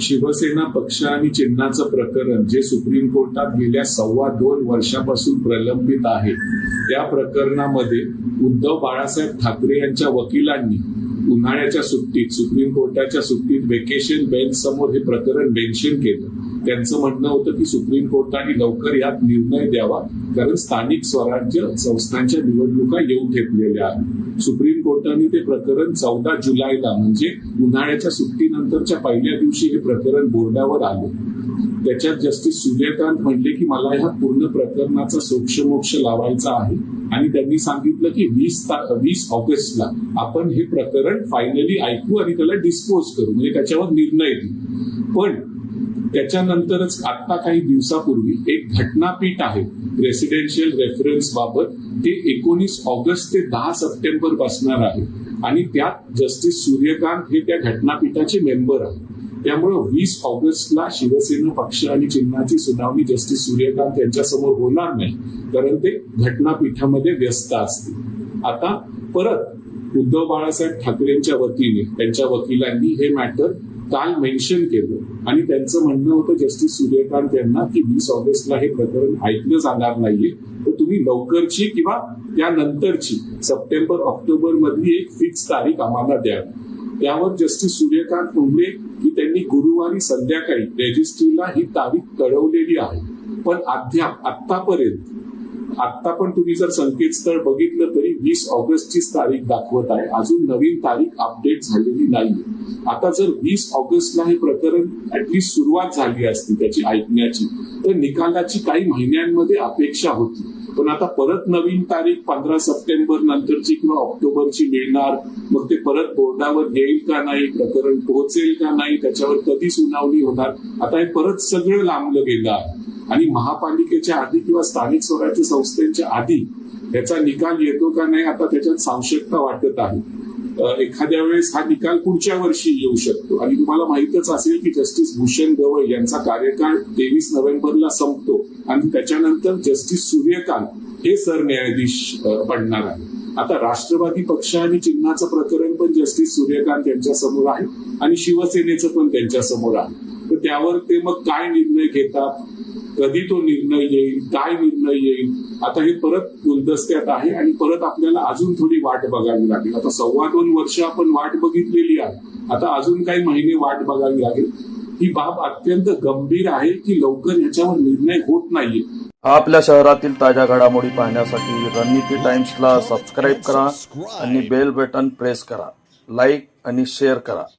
शिवसेना पक्ष आणि चिन्हाचं प्रकरण जे सुप्रीम कोर्टात गेल्या सव्वा दोन वर्षापासून प्रलंबित आहे त्या प्रकरणामध्ये उद्धव बाळासाहेब ठाकरे यांच्या वकिलांनी उन्हाळ्याच्या सुट्टीत सुप्रीम कोर्टाच्या सुट्टीत वेकेशन बेंच समोर हे प्रकरण मेन्शन केलं. त्यांचं म्हणणं होतं की सुप्रीम कोर्टाने लवकर यात निर्णय द्यावा. कारण स्थानिक स्वराज्य संस्थांच्या निवडणुका येऊ ठेपलेल्या आहेत. सुप्रीम कोर्टाने ते प्रकरण चौदा जुलैला म्हणजे उन्हाळ्याच्या सुट्टीनंतरच्या पहिल्या दिवशी हे प्रकरण बोर्डावर आलं. त्याच्यात जस्टिस सूर्यकांत म्हणले की मला ह्या पूर्ण प्रकरणाचा सोक्षमोक्ष लावायचा आहे. आणि त्यांनी सांगितलं की वीस वीस ऑगस्टला आपण हे प्रकरण फायनली ऐकू आणि त्याला डिस्पोज करू. म्हणजे त्याच्यावर निर्णय घेऊ पण त्याच्यानंतरच आता काही दिवसापूर्वी एक घटनापीठ आहे रेसिडेन्शियल रेफरन्स बाबत. ते एकोणीस ऑगस्ट ते दहा सप्टेंबर बसणार आहे. आणि त्यात जस्टिस सूर्यकांत हे त्या घटनापीठाचे मेंबर आहेत. त्यामुळे वीस ऑगस्टला शिवसेना पक्ष आणि चिन्हाची सुनावणी जस्टिस सूर्यकांत यांच्यासमोर होणार नाही कारण ते घटनापीठामध्ये व्यस्त असतील. आता परत उद्धव बाळासाहेब ठाकरेंच्या वतीने त्यांच्या वकिलांनी हे मॅटर काल मेन्शन केलं. आणि त्यांचं म्हणणं होतं जस्टिस सूर्यकांत यांना की वीस ऑगस्टला हे प्रकरण ऐकलं जाणार नाहीये. तर तुम्ही लवकरची किंवा त्यानंतरची सप्टेंबर ऑक्टोबर मधली एक फिक्स तारीख आम्हाला द्या. त्यावर जस्टिस सूर्यकांत म्हणले की त्यांनी गुरुवारी संध्याकाळी रेजिस्ट्रीला ही तारीख कळवलेली आहे. पण अद्याप आतापर्यंत आता पण तुम्ही जर संकेतस्थळ बघितलं तरी वीस ऑगस्टचीच तारीख दाखवत आहे. अजून नवीन तारीख अपडेट झालेली नाहीये. आता जर वीस ऑगस्टला हे प्रकरण ऍटलिस्ट सुरुवात झाली असती त्याची ऐकण्याची तर निकालाची काही महिन्यांमध्ये अपेक्षा होती. पण आता परत नवीन तारीख पंधरा सप्टेंबर नंतरची किंवा ऑक्टोबरची मिळणार मग ते परत बोर्डावर येईल का नाही प्रकरण पोहोचेल का नाही त्याच्यावर कधी सुनावणी होणार? आता हे परत सगळं लांबलं गेलं आहे. आणि महापालिकेच्या आधी किंवा स्थानिक स्वराज्य संस्थेच्या आधी याचा निकाल येतो का नाही आता त्याच्यात सांशकता वाटत आहे. एखाद्या वेळेस हा निकाल पुढच्या वर्षी येऊ शकतो. आणि तुम्हाला माहितच असेल की जस्टिस भूषण गवई यांचा कार्यकाळ तेवीस नोव्हेंबरला संपतो आणि त्याच्यानंतर जस्टिस सूर्यकांत हे सरन्यायाधीश बनणार पडणार आहे आता राष्ट्रवादी पक्ष आणि चिन्हाचं प्रकरण पण जस्टिस सूर्यकांत यांच्या समोर आहे आणि शिवसेनेचं पण त्यांच्यासमोर आहे. तर त्यावर ते मग काय निर्णय घेतात? कधी तो निर्णय येईल काय निर्णय येईल आता हे परत गुलदस्त्यात आहे आणि परत आपल्याला अजून थोडी वाट बघावी लागेल. आता सव्वा दोन वर्ष आपण वाट बघितलेली आहे. आता अजून काही महिने वाट बघावी लागेल. ही बाब अत्यंत गंभीर आहे की लवकर याच्यावर निर्णय होत नाहीये. आपल्या शहरातील ताज्या घडामोडी पाहण्यासाठी रणनीती टाइम्सला सबस्क्राईब करा आणि बेल बटन प्रेस करा. लाईक आणि शेअर करा.